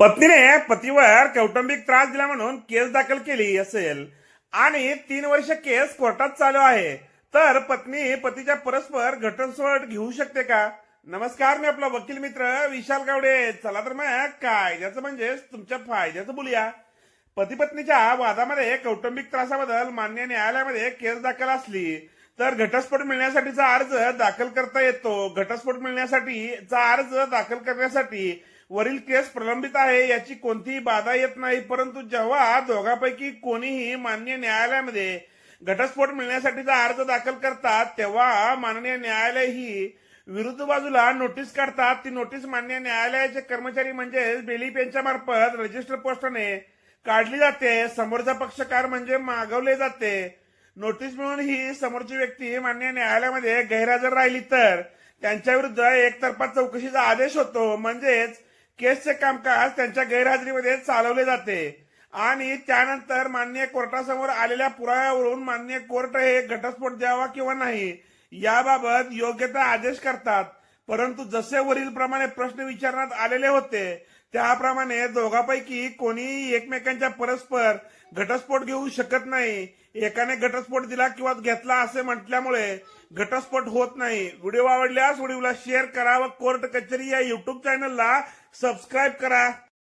पत्नीने पतीवर कौटुंबिक त्रास दिला म्हणून केस दाखल केली असेल आणि तीन वर्ष केस कोर्टात चालू आहे. तर पत्नी पतीच्या परस्पर घटस्फोट घेऊ शकते का? नमस्कार मी आपला वकील मित्र विशाल गावडे. चला तर मग कायद्याचं म्हणजेच तुमच्या फायद्याचं बोलूया. पती पत्नीच्या वादामध्ये कौटुंबिक त्रासाबद्दल मान्य न्यायालयामध्ये केस दाखल असली तर घटस्फोट मिळण्यासाठीचा अर्ज दाखल करता येतो. घटस्फोट मिळण्यासाठीचा अर्ज दाखल करण्यासाठी वरील केस प्रलंबित आहे याची कोणतीही बाधा येत नाही परंतु जेव्हा दोघांपैकी कोणीही मान्य न्यायालयामध्ये घटस्फोट मिळण्यासाठीचा अर्ज दाखल करतात तेव्हा माननीय न्यायालय ही विरुद्ध बाजूला नोटीस काढतात. ती नोटीस मान्य न्यायालयाचे कर्मचारी म्हणजेच बेलीप यांच्या मार्फत रजिस्टर पोस्टाने काढली जाते. समोरचा पक्षकार म्हणजे मागवले जाते. नोटीस मिळून ही समोरची व्यक्ती मान्य न्यायालयामध्ये गैरहजर राहिली तर त्यांच्या विरुद्ध एकतर्फा चौकशीचा आदेश होतो. म्हणजेच केसचे कामकाज त्यांच्या गैरहजेरीमध्ये चालवले जाते. आणि त्यानंतर मान्य कोर्टासमोर आलेल्या पुराव्यावरून मान्य कोर्ट हे घटस्फोट द्यावा किंवा नाही याबाबत योग्य ते आदेश करतात. परंतु जसे वरील प्रमाणे प्रश्न विचारण्यात आलेले होते त्याप्रमाणे दोघांपैकी कोणीही एकमेकांच्या परस्पर घटस्फोट घेऊ शकत नाही. एकाने घटस्फोट दिला किंवा घेतला असे म्हटल्यामुळे घटस्फोट होत नाही. व्हिडिओ आवडल्यास व्हिडिओला शेअर करा व कोर्ट कचेरी या युट्यूब चॅनलला सबस्क्राईब करा.